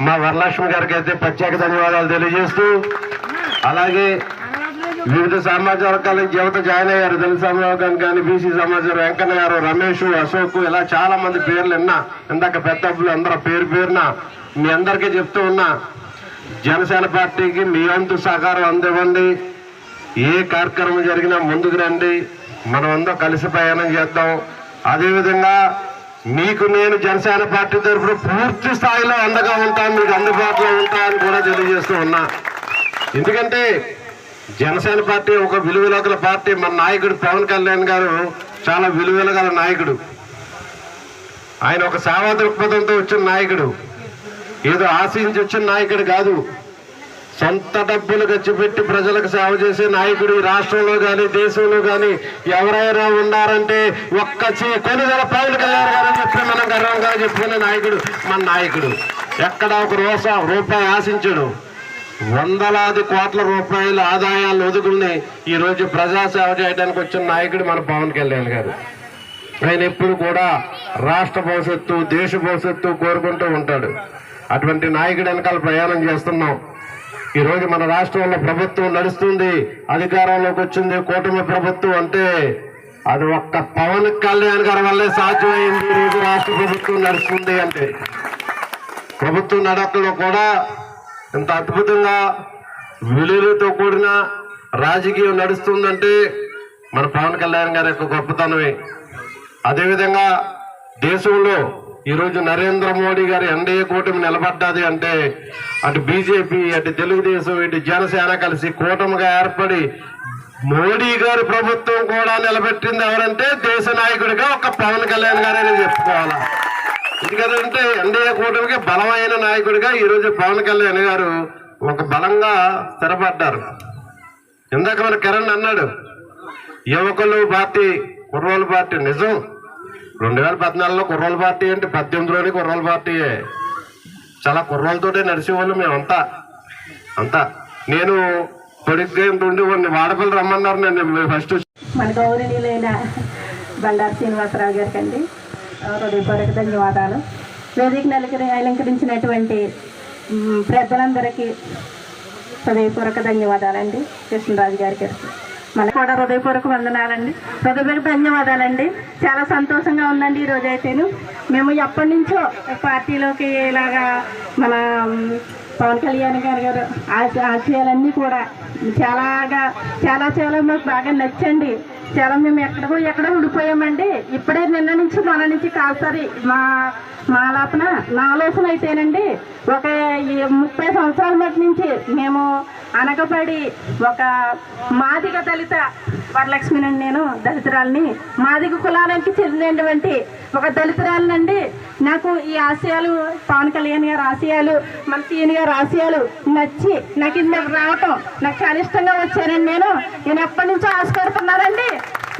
మా వరలక్ష్మి గారికి అయితే ప్రత్యేక ధన్యవాదాలు తెలియజేస్తూ అలాగే వివిధ సామాజిక వర్గాలకు యువత జాయిన్ అయ్యారు. దళిత సమాజం కానీ బీసీ సమాజం వెంకన్న గారు రమేష్ అశోక్ ఇలా చాలా మంది పేర్లు విన్నా ఇందాక పెద్దబ్బులు అందరూ పేరు పేరున మీ అందరికీ చెప్తూ ఉన్నా జనసేన పార్టీకి మీ వంతు సహకారం అందివ్వండి. ఏ కార్యక్రమం జరిగినా ముందుకు రండి. మనం కలిసి ప్రయాణం చేద్దాం. అదేవిధంగా మీకు నేను జనసేన పార్టీ తరఫున పూర్తి స్థాయిలో అండగా ఉంటాను మీకు అందుబాటులో ఉంటానని కూడా తెలియజేస్తూ ఉన్నా. ఎందుకంటే జనసేన పార్టీ ఒక విలువలోకల పార్టీ. మన నాయకుడు పవన్ కళ్యాణ్ గారు చాలా విలువల గల నాయకుడు. ఆయన ఒక సేవా దృక్పథంతో వచ్చిన నాయకుడు. ఏదో ఆశించి వచ్చిన నాయకుడు కాదు. సొంత డబ్బులు ఖర్చుపెట్టి ప్రజలకు సేవ చేసే నాయకుడు రాష్ట్రంలో కానీ దేశంలో కానీ ఎవరైనా ఉన్నారంటే ఒక్క చే- కొనుగోల పవన్ కళ్యాణ్ గారు అని చెప్పి మనం గర్వంగా చెప్పుకునే నాయకుడు మన నాయకుడు. ఎక్కడ ఒక రోజు రూపాయి ఆశించడు. వందలాది కోట్ల రూపాయల ఆదాయాలు ఒదుకుని ఈ రోజు ప్రజాసేవ చేయడానికి వచ్చిన నాయకుడు మన పవన్ కళ్యాణ్ గారు. ఆయన ఎప్పుడు కూడా రాష్ట్ర భవిష్యత్తు దేశ భవిష్యత్తు కోరుకుంటూ ఉంటాడు. అటువంటి నాయకుడు వెనకాల ప్రయాణం చేస్తున్నాం. ఈ రోజు మన రాష్ట్రంలో ప్రభుత్వం నడుస్తుంది అధికారంలోకి వచ్చింది కూటమి ప్రభుత్వం అంటే అది ఒక్క పవన్ కళ్యాణ్ గారి వల్లే సాధ్యమైంది రోజు రాష్ట్ర ప్రభుత్వం నడుస్తుంది అంటే. ప్రభుత్వం నడకలో కూడా ఇంత అద్భుతంగా విలువలతో కూడిన రాజకీయం నడుస్తుందంటే మన పవన్ కళ్యాణ్ గారి యొక్క గొప్పతనమే. అదేవిధంగా దేశంలో ఈరోజు నరేంద్ర మోడీ గారు ఎన్డీఏ కూటమి నిలబడ్డది అంటే అటు బీజేపీ అటు తెలుగుదేశం ఇటు జనసేన కలిసి కూటమిగా ఏర్పడి మోడీ గారు ప్రభుత్వం కూడా నిలబెట్టింది ఎవరంటే దేశ నాయకుడిగా ఒక పవన్ కళ్యాణ్ గారని చెప్పుకోవాలా. ఎందుకంటే ఎన్డీఏ కూటమికి బలమైన నాయకుడిగా ఈరోజు పవన్ కళ్యాణ్ గారు ఒక బలంగా స్థిరపడ్డారు. ఇందాక మన కిరణ్ అన్నాడు యువకులు పార్టీ కుర్రోలు పార్టీ నిజం. రెండు వేల పద్నాలుగులో కుర్రోల పార్టీ అంటే పద్దెనిమిదిలోనే కుర్రోల పార్టీయే. చాలా కుర్రోలతోటే నడిచేవాళ్ళు మేమంతా. అంతా. నేను పొడిగ్గా ఉండి కొన్ని వాడపల్లి రమ్మన్నారు నేను ఫస్ట్ మన గౌరవనీయులైన బండారు శ్రీనివాసరావు గారికి అండి హృదయపూర్వక ధన్యవాదాలు. వేదిక అలంకరి అలంకరించినటువంటి మ్, పెద్దలందరికీ హృదయపూర్వక ధన్యవాదాలండి. కృష్ణరాజు గారికి మన కూడా హృదయపూర్వక వందనాలండి. హృదయపూర్వక ధన్యవాదాలండి. చాలా సంతోషంగా ఉందండి ఈ రోజు అయితేను మేము ఎప్పటి నుంచో పార్టీలోకి ఇలాగా మన పవన్ కళ్యాణ్ గారు గారు ఆశయాలన్నీ కూడా చాలాగా చాలా చాలా మాకు బాగా నచ్చండి. చాలా మేము ఎక్కడో ఎక్కడో ఉండిపోయామండి. ఇప్పుడే నిన్న నుంచి మన నుంచి కాసారి మా మా లోపల నా ఆలోచన అయితేనండి ఒక ముప్పై సంవత్సరాల మటు నుంచి మేము అనగబడి ఒక మాదిగ దళిత వరలక్ష్మినండి నేను దళితురాలని. మాదిగ కులానికి చెందినటువంటి ఒక దళితురాలనండి నాకు ఈ ఆశయాలు పవన్ కళ్యాణ్ గారి ఆశయాలు మన సీని గారి ఆశయాలు నచ్చి నాకు ఇది నాకు రావటం నాకు చాలా ఇష్టంగా వచ్చానండి నేను. నేను ఎప్పటి నుంచో ఆశపడుతున్నానండి.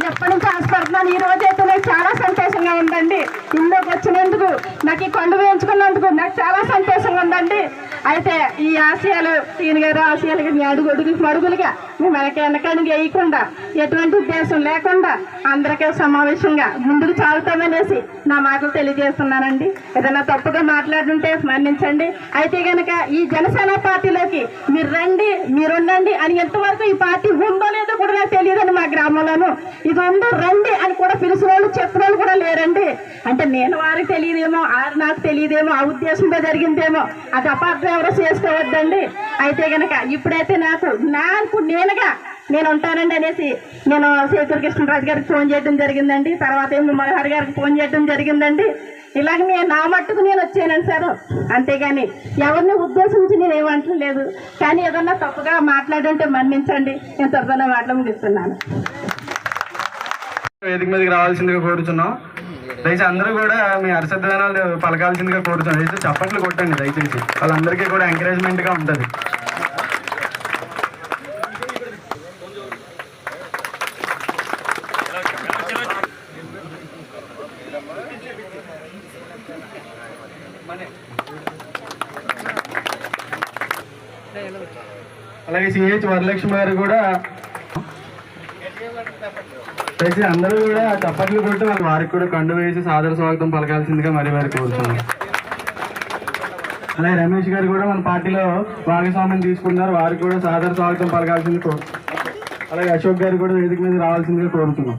ఎప్పటి నుంచి ఆశపడుతున్నాను. ఈ రోజు అయితే నాకు చాలా సంతోషంగా ఉందండి. ఇందులోకి వచ్చినందుకు నాకు ఈ కొండ వేయించుకున్నందుకు నాకు చాలా సంతోషంగా ఉందండి. అయితే ఈ ఆశయాలు ఈయన గారు ఆశయాలకి మీ అడుగు అడుగు అడుగులుగా వెనక వెనకడుగు వేయకుండా ఎటువంటి ఉద్దేశం లేకుండా అందరికీ సమావేశంగా ముందుకు చాలుతామనేసి నా మాటలు తెలియజేస్తున్నానండి. ఏదైనా తప్పుగా మాట్లాడుంటే మన్నించండి అయితే గనక ఈ జనసేన పార్టీలోకి మీరు రండి మీరు ఉండండి అని ఎంతవరకు ఈ పార్టీ ఉందో లేదో కూడా నాకు తెలియదండి మా గ్రామంలోనూ. ఇది ఉందో రండి అని కూడా పిలిచిన వాళ్ళు చెప్పిన వాళ్ళు కూడా లేరండి. అంటే నేను వారికి తెలియదేమో ఆరు నాకు తెలియదేమో ఆ ఉద్దేశంతో జరిగిందేమో అది అపార్థం ఎవరో చేసుకోవద్దండి. అయితే గనక ఇప్పుడైతే నాకు నాకు నేనుగా నేను ఉంటానండి అనేసి నేను శేఖర్ కృష్ణరాజు గారికి ఫోన్ చేయడం జరిగిందండి. తర్వాత ఏమో మనోహర్ గారికి ఫోన్ చేయడం జరిగిందండి. ఇలాగ నేను నా మట్టుకు నేను వచ్చానండి సార్. అంతేగాని ఎవరిని ఉద్దేశించి నేను ఏమంటలేదు కానీ ఏదన్నా తప్పుగా మాట్లాడుంటే మన్నించండి. నేను త్వరగా మాటలు ముగిస్తున్నాను. వేదిక మీదకి రావాల్సిందిగా కోరుతున్నాం దయచేసి అందరూ కూడా మీ హర్షధ్వానాలు పలకాల్సిందిగా కోరుతున్నాం దయచేసి చప్పట్లు కొట్టండి దయచేసి. వాళ్ళందరికీ కూడా ఎంకరేజ్మెంట్గా ఉంటుంది. అలాగే సిహెచ్ వరలక్ష్మి గారు కూడా దయచేసి అందరూ కూడా చప్పట్లు కొట్టి వాళ్ళ వారికి కూడా కండు వేసి సాదర స్వాగతం పలకాల్సిందిగా మరి వారికి కోరుతున్నాం అలాగే రమేష్ గారు కూడా మన పార్టీలో భాగస్వామ్యం తీసుకున్నారు. వారికి కూడా సాదర స్వాగతం పలకాల్సింది అలాగే అశోక్ గారు కూడా వేదిక మీద రావాల్సిందిగా కోరుతున్నాం.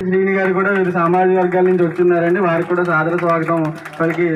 శ్రీని గారు కూడా వీరు సామాజిక వర్గాల నుంచి వచ్చున్నారండి వారికి కూడా సాదర స్వాగతం. పలికి